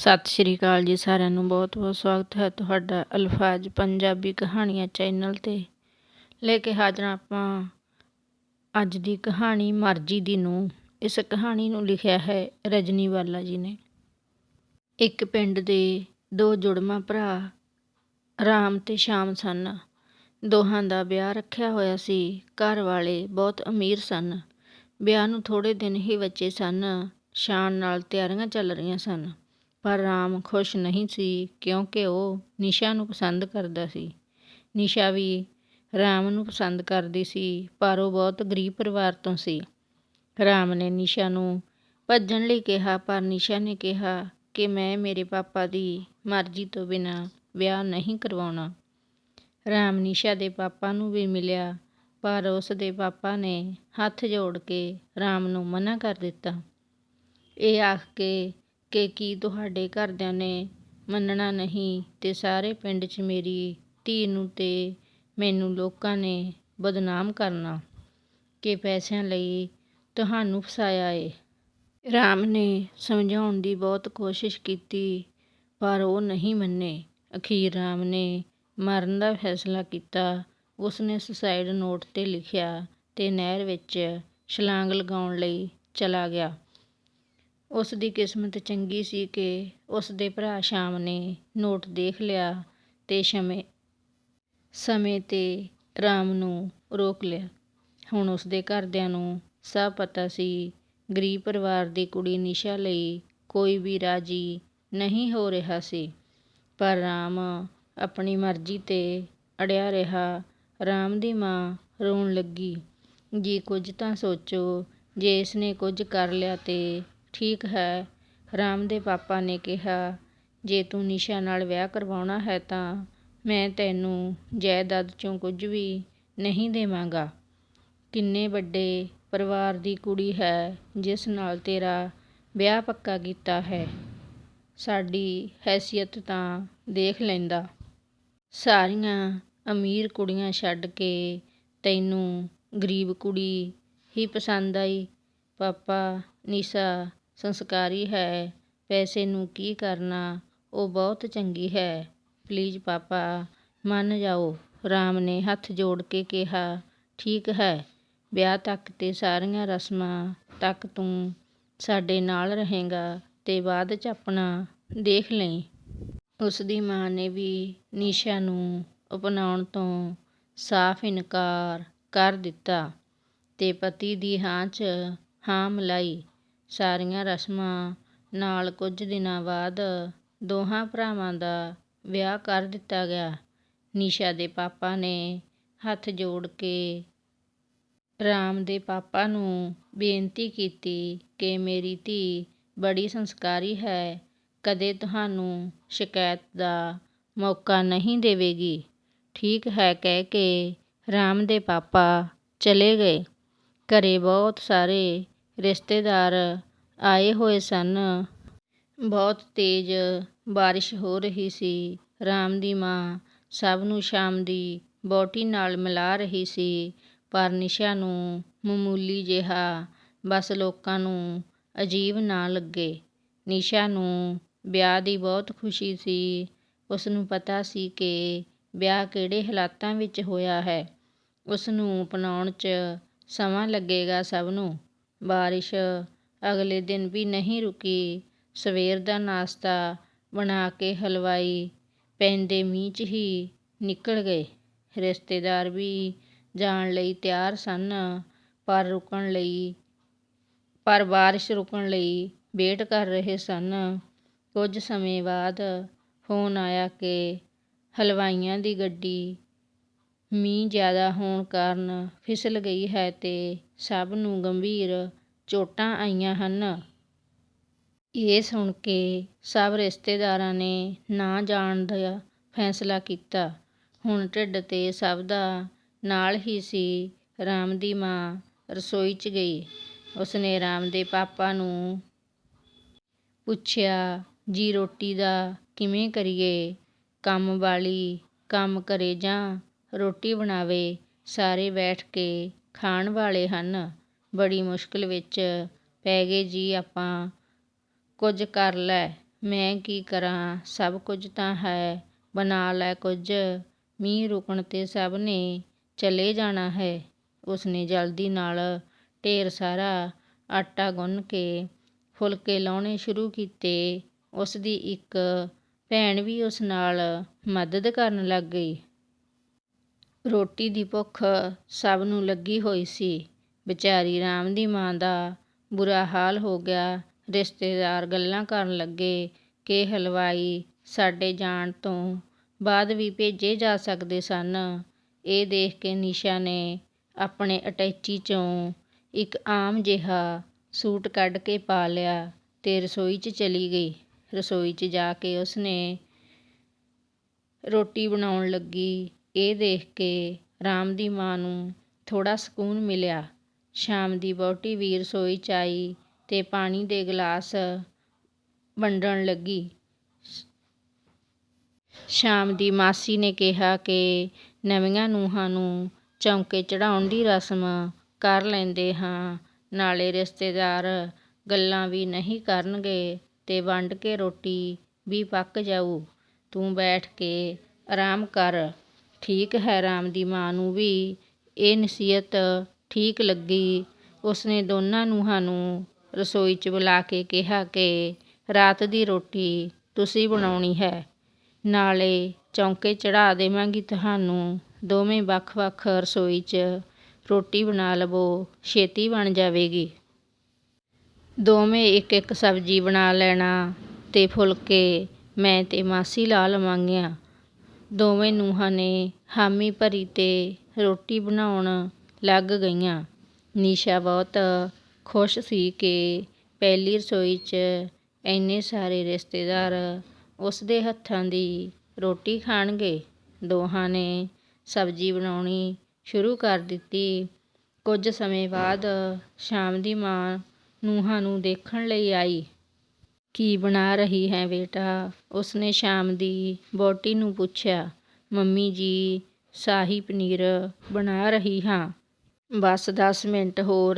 ਸਤਿ ਸ਼੍ਰੀ ਅਕਾਲ ਜੀ ਸਾਰਿਆਂ ਨੂੰ, ਬਹੁਤ ਬਹੁਤ ਸਵਾਗਤ ਹੈ ਤੁਹਾਡਾ ਅਲਫਾਜ਼ ਪੰਜਾਬੀ ਕਹਾਣੀਆਂ ਚੈਨਲ ਤੇ। ਲੈ ਕੇ ਹਾਜ਼ਰ ਆਪਾਂ ਅੱਜ ਦੀ ਕਹਾਣੀ ਮਰਜ਼ੀ ਦੀ ਨੂੰ ਇਸ ਕਹਾਣੀ ਨੂੰ ਲਿਖਿਆ ਹੈ ਰਜਨੀ ਵਾਲਾ ਜੀ ਨੇ। ਇੱਕ ਪਿੰਡ ਦੇ ਦੋ ਜੁੜਵਾ ਭਰਾ ਰਾਮ ਤੇ ਸ਼ਾਮ ਸਨ। ਦੋਹਾਂ ਦਾ ਵਿਆਹ ਰੱਖਿਆ ਹੋਇਆ ਸੀ। ਘਰ ਵਾਲੇ ਬਹੁਤ ਅਮੀਰ ਸਨ। ਵਿਆਹ ਨੂੰ ਥੋੜੇ ਦਿਨ ਹੀ ਬਚੇ ਸਨ। ਸ਼ਾਨ ਨਾਲ ਤਿਆਰੀਆਂ ਚੱਲ ਰਹੀਆਂ ਸਨ। ਪਰ ਰਾਮ ਖੁਸ਼ ਨਹੀਂ ਸੀ ਕਿਉਂਕਿ ਉਹ ਨਿਸ਼ਾ ਨੂੰ ਪਸੰਦ ਕਰਦਾ ਸੀ। ਨਿਸ਼ਾ ਵੀ ਰਾਮ ਨੂੰ ਪਸੰਦ ਕਰਦੀ ਸੀ, ਪਰ ਉਹ ਬਹੁਤ ਗਰੀਬ ਪਰਿਵਾਰ ਤੋਂ ਸੀ। ਰਾਮ ਨੇ ਨਿਸ਼ਾ ਨੂੰ ਭੱਜਣ ਲਈ ਕਿਹਾ, ਪਰ ਨਿਸ਼ਾ ਨੇ ਕਿਹਾ ਕਿ ਮੈਂ ਮੇਰੇ ਪਾਪਾ ਦੀ ਮਰਜ਼ੀ ਤੋਂ ਬਿਨਾਂ ਵਿਆਹ ਨਹੀਂ ਕਰਵਾਉਣਾ। ਰਾਮ ਨਿਸ਼ਾ ਦੇ ਪਾਪਾ ਨੂੰ ਵੀ ਮਿਲਿਆ, ਪਰ ਉਸ ਦੇ ਪਾਪਾ ਨੇ ਹੱਥ ਜੋੜ ਕੇ ਰਾਮ ਨੂੰ ਮਨਾ ਕਰ ਦਿੱਤਾ। ਇਹ ਆਖ ਕੇ ਕਿ ਕੀ ਤੁਹਾਡੇ ਘਰਦਿਆਂ ਨੇ ਮੰਨਣਾ ਨਹੀਂ ਤੇ ਸਾਰੇ ਪਿੰਡ 'ਚ ਮੇਰੀ ਧੀ ਨੂੰ ਤੇ ਮੈਨੂੰ ਲੋਕਾਂ ਨੇ ਬਦਨਾਮ ਕਰਨਾ ਕਿ ਪੈਸਿਆਂ ਲਈ ਤੁਹਾਨੂੰ ਫਸਾਇਆ ਏ। ਰਾਮ ਨੇ ਸਮਝਾਉਣ ਦੀ ਬਹੁਤ ਕੋਸ਼ਿਸ਼ ਕੀਤੀ, ਪਰ ਉਹ ਨਹੀਂ ਮੰਨੇ। ਅਖੀਰ ਰਾਮ ਨੇ ਮਰਨ ਦਾ ਫੈਸਲਾ ਕੀਤਾ। ਉਸਨੇ ਸੁਸਾਈਡ ਨੋਟ ਤੇ ਲਿਖਿਆ ਤੇ ਨਹਿਰ ਵਿੱਚ ਛਲਾਂਗ ਲਗਾਉਣ ਲਈ ਚਲਾ ਗਿਆ। ਉਸ ਦੀ ਕਿਸਮਤ ਚੰਗੀ ਸੀ ਕਿ ਉਸ ਦੇ ਭਰਾ ਸ਼ਾਮ ਨੇ ਨੋਟ ਦੇਖ ਲਿਆ ਤੇ ਸਮੇਂ ਸਮੇਂ ਤੇ ਰਾਮ ਨੂੰ ਰੋਕ ਲਿਆ। ਹੁਣ ਉਸ ਦੇ ਘਰਦਿਆਂ ਨੂੰ ਸਭ ਪਤਾ ਸੀ, ਗਰੀਬ ਪਰਿਵਾਰ ਦੀ ਕੁੜੀ ਨਿਸ਼ਾ ਲਈ ਕੋਈ ਵੀ ਰਾਜੀ ਨਹੀਂ ਹੋ ਰਿਹਾ ਸੀ। ਪਰ ਰਾਮ ਆਪਣੀ ਮਰਜ਼ੀ ਤੇ ਅੜਿਆ ਰਿਹਾ। ਰਾਮ ਦੀ ਮਾਂ ਰੋਣ ਲੱਗੀ, ਜੀ ਕੁਝ ਤਾਂ ਸੋਚੋ, ਜੇ ਇਸਨੇ ਕੁਝ ਕਰ ਲਿਆ ਤੇ ਠੀਕ ਹੈ। ਰਾਮ ਦੇ ਪਾਪਾ ਨੇ ਕਿਹਾ, ਜੇ ਤੂੰ ਨਿਸ਼ਾ ਨਾਲ ਵਿਆਹ ਕਰਵਾਉਣਾ ਹੈ ਤਾਂ ਮੈਂ ਤੈਨੂੰ ਜਾਇਦਾਦ ਚੋਂ ਕੁਝ ਵੀ ਨਹੀਂ ਦੇਵਾਂਗਾ। ਕਿੰਨੇ ਵੱਡੇ ਪਰਿਵਾਰ ਦੀ ਕੁੜੀ ਹੈ, ਜਿਸ ਨਾਲ ਤੇਰਾ ਵਿਆਹ ਪੱਕਾ ਕੀਤਾ ਹੈ। ਸਾਡੀ ਹੈਸੀਅਤ ਤਾਂ ਦੇਖ ਲੈਂਦਾ। ਸਾਰੀਆਂ ਅਮੀਰ ਕੁੜੀਆਂ ਛੱਡ ਕੇ ਤੈਨੂੰ ਗਰੀਬ ਕੁੜੀ ਹੀ ਪਸੰਦ ਆਈ। ਪਾਪਾ ਨਿਸ਼ਾ ਸੰਸਕਾਰੀ ਹੈ, ਪੈਸੇ ਨੂੰ ਕੀ ਕਰਨਾ, ਉਹ ਬਹੁਤ ਚੰਗੀ ਹੈ। ਪਲੀਜ਼ ਪਾਪਾ, ਮੰਨ ਜਾਓ, ਰਾਮ ਨੇ ਹੱਥ ਜੋੜ ਕੇ ਕਿਹਾ, ਠੀਕ ਹੈ, ਵਿਆਹ ਤੱਕ ਤੇ ਸਾਰੀਆਂ ਰਸਮਾਂ ਤੱਕ ਤੂੰ ਸਾਡੇ ਨਾਲ ਰਹੇਗਾ ਤੇ ਬਾਅਦ ਚ ਆਪਣਾ ਦੇਖ ਲਈ। ਉਸ ਦੀ ਮਾਂ ਨੇ ਵੀ ਨਿਸ਼ਾ ਨੂੰ ਅਪਣਾਉਣ ਤੋਂ ਸਾਫ਼ ਇਨਕਾਰ ਕਰ ਦਿੱਤਾ ਤੇ ਪਤੀ ਦੀ ਹਾਂ 'ਚ ਹਾਂ ਮਿਲਾਈ ਸਾਰੀਆਂ ਰਸਮਾਂ ਨਾਲ ਕੁਝ ਦਿਨਾਂ ਬਾਅਦ ਦੋਹਾਂ ਭਰਾਵਾਂ ਦਾ ਵਿਆਹ ਕਰ ਦਿੱਤਾ ਗਿਆ। ਨਿਸ਼ਾ ਦੇ ਪਾਪਾ ਨੇ ਹੱਥ ਜੋੜ ਕੇ ਰਾਮ ਦੇ ਪਾਪਾ ਨੂੰ ਬੇਨਤੀ ਕੀਤੀ ਕਿ ਮੇਰੀ ਧੀ ਬੜੀ ਸੰਸਕਾਰੀ ਹੈ, ਕਦੇ ਤੁਹਾਨੂੰ ਸ਼ਿਕਾਇਤ ਦਾ ਮੌਕਾ ਨਹੀਂ ਦੇਵੇਗੀ। ਠੀਕ ਹੈ, ਕਹਿ ਕੇ ਰਾਮ ਦੇ ਪਾਪਾ ਚਲੇ ਗਏ। ਘਰੇ ਬਹੁਤ ਸਾਰੇ ਰਿਸ਼ਤੇਦਾਰ ਆਏ ਹੋਏ ਸਨ। ਬਹੁਤ ਤੇਜ਼ ਬਾਰਿਸ਼ ਹੋ ਰਹੀ ਸੀ। ਰਾਮ ਦੀ ਮਾਂ ਸਭ ਨੂੰ ਸ਼ਾਮ ਦੀ ਬੋਟੀ ਨਾਲ ਮਿਲਾ ਰਹੀ ਸੀ, ਪਰ ਨਿਸ਼ਾ ਨੂੰ ਮਾਮੂਲੀ ਜਿਹਾ ਬਸ ਲੋਕਾਂ ਨੂੰ ਅਜੀਬ ਨਾ ਲੱਗੇ। ਨਿਸ਼ਾ ਨੂੰ ਵਿਆਹ ਦੀ ਬਹੁਤ ਖੁਸ਼ੀ ਸੀ। ਉਸ ਨੂੰ ਪਤਾ ਸੀ ਕਿ ਵਿਆਹ ਕਿਹੜੇ ਹਾਲਾਤਾਂ ਵਿੱਚ ਹੋਇਆ ਹੈ। ਉਸ ਨੂੰ ਅਪਣਾਉਣ 'ਚ ਸਮਾਂ ਲੱਗੇਗਾ ਸਭ ਨੂੰ। ਬਾਰਿਸ਼ ਅਗਲੇ ਦਿਨ ਵੀ ਨਹੀਂ ਰੁਕੀ। ਸਵੇਰ ਦਾ ਨਾਸ਼ਤਾ ਬਣਾ ਕੇ ਹਲਵਾਈ ਪੈਂਦੇ ਮੀਂਹ 'ਚ ਹੀ ਨਿਕਲ ਗਏ। ਰਿਸ਼ਤੇਦਾਰ ਵੀ ਜਾਣ ਲਈ ਤਿਆਰ ਸਨ, ਪਰ ਰੁਕਣ ਲਈ, ਪਰ ਬਾਰਿਸ਼ ਰੁਕਣ ਲਈ ਵੇਟ ਕਰ ਰਹੇ ਸਨ। ਕੁਝ ਸਮੇਂ ਬਾਅਦ ਫੋਨ ਆਇਆ ਕਿ ਹਲਵਾਈਆਂ ਦੀ ਗੱਡੀ ਮੀਂਹ ਜ਼ਿਆਦਾ ਹੋਣ ਕਾਰਨ ਫਿਸਲ ਗਈ ਹੈ ਅਤੇ ਸਭ ਨੂੰ ਗੰਭੀਰ ਚੋਟਾਂ ਆਈਆਂ ਹਨ। ਇਹ ਸੁਣ ਕੇ ਸਭ ਰਿਸ਼ਤੇਦਾਰਾਂ ਨੇ ਨਾ ਜਾਣ ਦਾ ਫੈਸਲਾ ਕੀਤਾ। ਹੁਣ ਢਿੱਡ ਤੇ ਸਭ ਦਾ ਨਾਲ ਹੀ ਸੀ। ਰਾਮ ਦੀ ਮਾਂ ਰਸੋਈ 'ਚ ਗਈ। ਉਸਨੇ ਰਾਮ ਦੇ ਪਾਪਾ ਨੂੰ ਪੁੱਛਿਆ, ਜੀ ਰੋਟੀ ਦਾ ਕਿਵੇਂ ਕਰੀਏ? ਕੰਮ ਵਾਲੀ ਕੰਮ ਕਰੇ ਜਾਂ ਰੋਟੀ ਬਣਾਵੇ? ਸਾਰੇ ਬੈਠ ਕੇ ਖਾਣ ਵਾਲੇ ਹਨ। ਬੜੀ ਮੁਸ਼ਕਿਲ ਵਿੱਚ ਪੈ ਗਏ, ਜੀ, ਆਪਾਂ ਕੁਝ ਕਰ ਲੈ। ਮੈਂ ਕੀ ਕਰਾਂ? ਸਭ ਕੁਝ ਤਾਂ ਹੈ। ਬਣਾ ਲੈ ਕੁਝ। ਮੀਂਹ ਰੁਕਣ ਤੇ ਸਭ ਨੇ ਚਲੇ ਜਾਣਾ ਹੈ। ਉਸਨੇ ਜਲਦੀ ਨਾਲ ਢੇਰ ਸਾਰਾ ਆਟਾ ਗੁੰਨ ਕੇ ਫੁਲਕੇ ਲਾਉਣੇ ਸ਼ੁਰੂ ਕੀਤੇ। ਉਸ ਦੀ ਇੱਕ ਭੈਣ ਵੀ ਉਸ ਨਾਲ ਮਦਦ ਕਰਨ ਲੱਗ ਗਈ। ਰੋਟੀ ਦੀ ਭੁੱਖ ਸਭ ਨੂੰ ਲੱਗੀ ਹੋਈ ਸੀ। ਵਿਚਾਰੀ ਰਾਮ ਦੀ ਮਾਂ ਦਾ ਬੁਰਾ ਹਾਲ ਹੋ ਗਿਆ। ਰਿਸ਼ਤੇਦਾਰ ਗੱਲਾਂ ਕਰਨ ਲੱਗੇ ਕਿ ਹਲਵਾਈ ਸਾਡੇ ਜਾਣ ਤੋਂ ਬਾਅਦ ਵੀ ਭੇਜੇ ਜਾ ਸਕਦੇ ਸਨ। ਇਹ ਦੇਖ ਕੇ ਨਿਸ਼ਾ ਨੇ ਆਪਣੇ ਅਟੈਚੀ ਚੋਂ ਇੱਕ ਆਮ ਜਿਹਾ ਸੂਟ ਕੱਢ ਕੇ ਪਾ ਲਿਆ ਤੇ ਰਸੋਈ 'ਚ ਚਲੀ ਗਈ। ਰਸੋਈ 'ਚ ਜਾ ਕੇ ਉਸਨੇ ਰੋਟੀ ਬਣਾਉਣ ਲੱਗੀ। ਇਹ ਦੇਖ ਕੇ ਰਾਮ ਦੀ ਮਾਂ ਨੂੰ ਥੋੜ੍ਹਾ ਸਕੂਨ ਮਿਲਿਆ। ਸ਼ਾਮ ਦੀ ਵਹੁਟੀ ਵੀ ਰਸੋਈ 'ਚ ਆਈ ਤੇ ਪਾਣੀ ਦੇ ਗਲਾਸ ਵੰਡਣ ਲੱਗੀ। ਸ਼ਾਮ ਦੀ ਮਾਸੀ ਨੇ ਕਿਹਾ ਕਿ ਨਵੀਆਂ ਨੂੰਹਾਂ ਨੂੰ ਚੌਂਕੇ ਚੜਾਉਣ ਦੀ ਰਸਮ ਕਰ ਲੈਂਦੇ ਹਾਂ, ਨਾਲੇ ਰਿਸ਼ਤੇਦਾਰ ਗੱਲਾਂ ਵੀ ਨਹੀਂ ਕਰਨਗੇ ਅਤੇ ਵੰਡ ਕੇ ਰੋਟੀ ਵੀ ਪੱਕ ਜਾਊ। ਤੂੰ ਬੈਠ ਕੇ ਆਰਾਮ ਕਰ। ਠੀਕ ਹੈ ਰਾਮ ਦੀ ਮਾਂ ਨੂੰ ਵੀ ਇਹ ਨਸੀਹਤ ਠੀਕ ਲੱਗੀ। ਉਸਨੇ ਦੋਨਾਂ ਨੂੰਹਾਂ ਨੂੰ ਰਸੋਈ 'ਚ ਬੁਲਾ ਕੇ ਕਿਹਾ ਕਿ, ਰਾਤ ਦੀ ਰੋਟੀ ਤੁਸੀਂ ਬਣਾਉਣੀ ਹੈ। ਨਾਲੇ ਚੌਂਕੇ ਚੜਾ ਦੇਵਾਂਗੀ ਤੁਹਾਨੂੰ। ਦੋਵੇਂ ਵੱਖ-ਵੱਖ ਰਸੋਈ 'ਚ ਰੋਟੀ ਬਣਾ ਲਵੋ, ਛੇਤੀ ਬਣ ਜਾਵੇਗੀ। ਦੋਵੇਂ ਇੱਕ-ਇੱਕ ਸਬਜ਼ੀ ਬਣਾ ਲੈਣਾ ਤੇ ਫੁਲਕੇ ਮੈਂ ਤੇ ਮਾਸੀ ਲਾ ਲਵਾਂਗੀਆਂ। ਦੋਵੇਂ ਨੂੰਹਾਂ ਨੇ ਹਾਮੀ ਭਰੀ ਤੇ ਰੋਟੀ ਬਣਾਉਣ ਲੱਗ ਗਈਆਂ। ਨਿਸ਼ਾ ਬਹੁਤ ਖੁਸ਼ ਸੀ ਕਿ ਪਹਿਲੀ ਰਸੋਈ 'ਚ ਇੰਨੇ ਸਾਰੇ ਰਿਸ਼ਤੇਦਾਰ ਉਸਦੇ ਹੱਥਾਂ ਦੀ ਰੋਟੀ ਖਾਣਗੇ। ਦੋਹਾਂ ਨੇ ਸਬਜ਼ੀ ਬਣਾਉਣੀ ਸ਼ੁਰੂ ਕਰ ਦਿੱਤੀ। ਕੁਝ ਸਮੇਂ ਬਾਅਦ ਸ਼ਾਮ ਦੀ ਮਾਂ ਨੂੰਹਾਂ ਨੂੰ ਦੇਖਣ ਲਈ ਆਈ। ਕੀ ਬਣਾ ਰਹੀ ਹੈ ਬੇਟਾ? ਉਸਨੇ ਸ਼ਾਮ ਦੀ ਵਹੁਟੀ ਨੂੰ ਪੁੱਛਿਆ। ਮੰਮੀ ਜੀ, ਸ਼ਾਹੀ ਪਨੀਰ ਬਣਾ ਰਹੀ ਹਾਂ। ਬਸ ਦਸ ਮਿੰਟ ਹੋਰ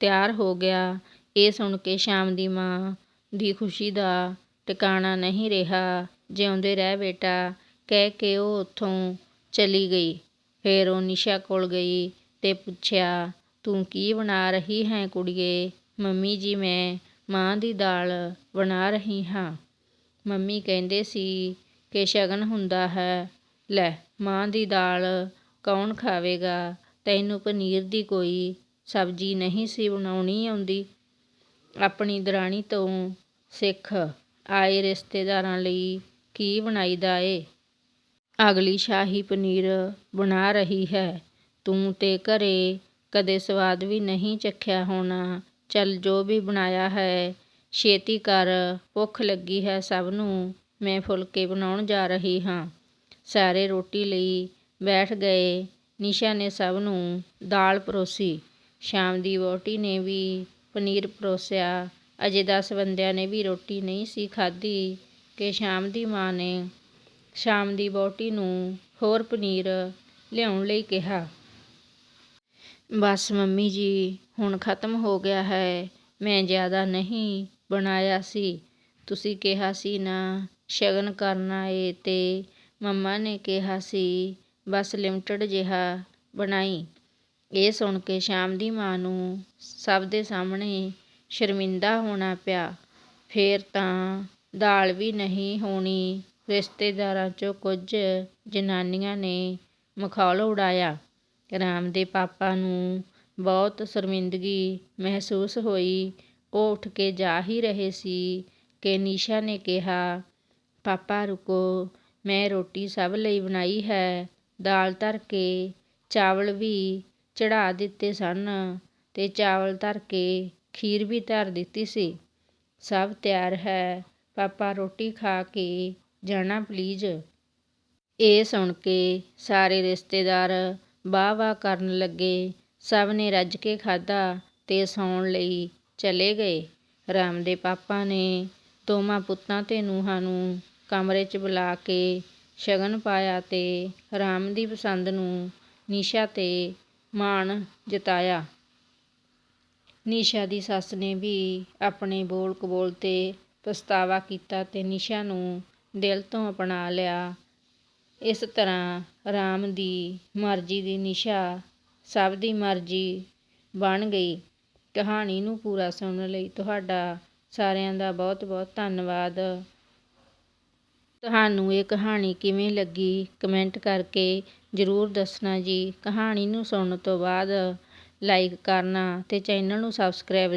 ਤਿਆਰ ਹੋ ਗਿਆ। ਇਹ ਸੁਣ ਕੇ ਸ਼ਾਮ ਦੀ ਮਾਂ ਦੀ ਖੁਸ਼ੀ ਦਾ ਟਿਕਾਣਾ ਨਹੀਂ ਰਿਹਾ। ਜਿਉਂਦੇ ਰਹਿ ਬੇਟਾ, ਕਹਿ ਕੇ ਉਹ ਉੱਥੋਂ ਚਲੀ ਗਈ। ਫਿਰ ਉਹ ਨਿਸ਼ਾ ਕੋਲ ਗਈ ਤੇ ਪੁੱਛਿਆ, ਤੂੰ ਕੀ ਬਣਾ ਰਹੀ ਹੈ ਕੁੜੀਏ? ਮੰਮੀ ਜੀ, ਮੈਂ ਮਾਂ ਦੀ ਦਾਲ ਬਣਾ ਰਹੀ ਹਾਂ। ਮੰਮੀ ਕਹਿੰਦੇ ਸੀ ਕਿ ਸ਼ਗਨ ਹੁੰਦਾ ਹੈ। ਲੈ, ਮਾਂ ਦੀ ਦਾਲ ਕੌਣ ਖਾਵੇਗਾ? ਤੈਨੂੰ ਪਨੀਰ ਦੀ ਕੋਈ ਸਬਜ਼ੀ ਨਹੀਂ ਸੀ ਬਣਾਉਣੀ ਆਉਂਦੀ। ਆਪਣੀ ਦਰਾਣੀ ਤੋਂ ਸਿੱਖ ਆਏ ਰਿਸ਼ਤੇਦਾਰਾਂ ਲਈ ਕੀ ਬਣਾਈਦਾ ਏ? ਅਗਲੀ ਸ਼ਾਹੀ ਪਨੀਰ ਬਣਾ ਰਹੀ ਹੈ। ਤੂੰ ਤੇ ਘਰੇ ਕਦੇ ਸਵਾਦ ਵੀ ਨਹੀਂ ਚੱਖਿਆ ਹੋਣਾ। ਚੱਲ ਜੋ ਵੀ ਬਣਾਇਆ ਹੈ, ਛੇਤੀ ਕਰ। ਭੁੱਖ ਲੱਗੀ ਹੈ ਸਭ ਨੂੰ। ਮੈਂ ਫੁਲਕੇ ਬਣਾਉਣ ਜਾ ਰਹੀ ਹਾਂ। ਸਾਰੇ ਰੋਟੀ ਲਈ ਬੈਠ ਗਏ। ਨਿਸ਼ਾ ਨੇ ਸਭ ਨੂੰ ਦਾਲ ਪਰੋਸੀ। ਸ਼ਾਮ ਦੀ ਵਹੁਟੀ ਨੇ ਵੀ ਪਨੀਰ ਪਰੋਸਿਆ। ਅਜੇ 10 ਬੰਦਿਆਂ ਨੇ ਵੀ ਰੋਟੀ ਨਹੀਂ ਸੀ ਖਾਧੀ ਕਿ ਸ਼ਾਮ ਦੀ ਮਾਂ ਨੇ ਸ਼ਾਮ ਦੀ ਵਹੁਟੀ ਨੂੰ ਹੋਰ ਪਨੀਰ ਲਿਆਉਣ ਲਈ ਕਿਹਾ। ਬਸ ਮੰਮੀ ਜੀ, ਹੁਣ ਖਤਮ ਹੋ ਗਿਆ ਹੈ। ਮੈਂ ਜ਼ਿਆਦਾ ਨਹੀਂ ਬਣਾਇਆ ਸੀ। ਤੁਸੀਂ ਕਿਹਾ ਸੀ ਨਾ, ਸ਼ਗਨ ਕਰਨਾ ਏ ਤੇ ਮੰਮਾ ਨੇ ਕਿਹਾ ਸੀ ਬਸ ਲਿਮਟਿਡ ਜਿਹਾ ਬਣਾਈ। ਇਹ ਸੁਣ ਕੇ ਸ਼ਾਮ ਦੀ ਮਾਂ ਨੂੰ ਸਭ ਦੇ ਸਾਹਮਣੇ ਸ਼ਰਮਿੰਦਾ ਹੋਣਾ ਪਿਆ। ਫੇਰ ਤਾਂ ਦਾਲ ਵੀ ਨਹੀਂ ਹੋਣੀ। ਰਿਸ਼ਤੇਦਾਰਾਂ 'ਚੋਂ ਕੁਝ ਜਨਾਨੀਆਂ ਨੇ ਮਖੌਲ ਉਡਾਇਆ। ਰਾਮ ਦੇ ਪਾਪਾ ਨੂੰ ਬਹੁਤ ਸ਼ਰਮਿੰਦਗੀ ਮਹਿਸੂਸ ਹੋਈ। ਉਹ ਉੱਠ ਕੇ ਜਾ ਹੀ ਰਹੇ ਸੀ ਕਿ ਨਿਸ਼ਾ ਨੇ ਕਿਹਾ, ਪਾਪਾ ਰੁਕੋ, ਮੈਂ ਰੋਟੀ ਸਭ ਲਈ ਬਣਾਈ ਹੈ। ਦਾਲ ਧਰ ਕੇ ਚਾਵਲ ਵੀ ਚੜ੍ਹਾ ਦਿੱਤੇ ਸਨ ਅਤੇ ਚਾਵਲ ਧਰ ਕੇ ਖੀਰ ਵੀ ਧਰ ਦਿੱਤੀ ਸੀ। ਸਭ ਤਿਆਰ ਹੈ, ਪਾਪਾ ਰੋਟੀ ਖਾ ਕੇ ਜਾਣਾ ਪਲੀਜ਼ ਇਹ ਸੁਣ ਕੇ ਸਾਰੇ ਰਿਸ਼ਤੇਦਾਰ ਵਾਹ ਵਾਹ ਕਰਨ ਲੱਗੇ। ਸਭ ਨੇ ਰੱਜ ਕੇ ਖਾਧਾ ਅਤੇ ਸੌਣ ਲਈ ਚਲੇ ਗਏ। ਰਾਮ ਦੇ ਪਾਪਾ ਨੇ ਦੋਵਾਂ ਪੁੱਤਾਂ ਅਤੇ ਨੂੰਹਾਂ ਨੂੰ ਕਮਰੇ 'ਚ ਬੁਲਾ ਕੇ ਸ਼ਗਨ ਪਾਇਆ ਤੇ ਰਾਮ ਦੀ ਪਸੰਦ ਨੂੰ ਨਿਸ਼ਾ ਤੇ ਮਾਣ ਜਤਾਇਆ। ਨਿਸ਼ਾ ਦੀ ਸੱਸ ਨੇ ਵੀ ਆਪਣੇ ਬੋਲ ਕਬੋਲ ਤੇ ਪਛਤਾਵਾ ਕੀਤਾ ਤੇ ਨਿਸ਼ਾ ਨੂੰ ਦਿਲ ਤੋਂ ਅਪਣਾ ਲਿਆ। ਇਸ ਤਰ੍ਹਾਂ ਰਾਮ ਦੀ ਮਰਜ਼ੀ ਦੀ ਨਿਸ਼ਾ ਸਭ ਦੀ ਮਰਜ਼ੀ ਬਣ ਗਈ। ਕਹਾਣੀ ਨੂੰ ਪੂਰਾ ਸੁਣਨ ਲਈ ਤੁਹਾਡਾ ਸਾਰਿਆਂ ਦਾ ਬਹੁਤ ਬਹੁਤ ਧੰਨਵਾਦ। ਤੁਹਾਨੂੰ ਇਹ ਕਹਾਣੀ ਕਿਵੇਂ ਲੱਗੀ? ਕਮੈਂਟ ਕਰਕੇ ਜ਼ਰੂਰ ਦੱਸਣਾ ਜੀ। ਕਹਾਣੀ ਨੂੰ ਸੁਣਨ ਤੋਂ ਬਾਅਦ ਲਾਈਕ ਕਰਨਾ ਅਤੇ ਚੈਨਲ ਨੂੰ ਸਬਸਕ੍ਰਾਈਬ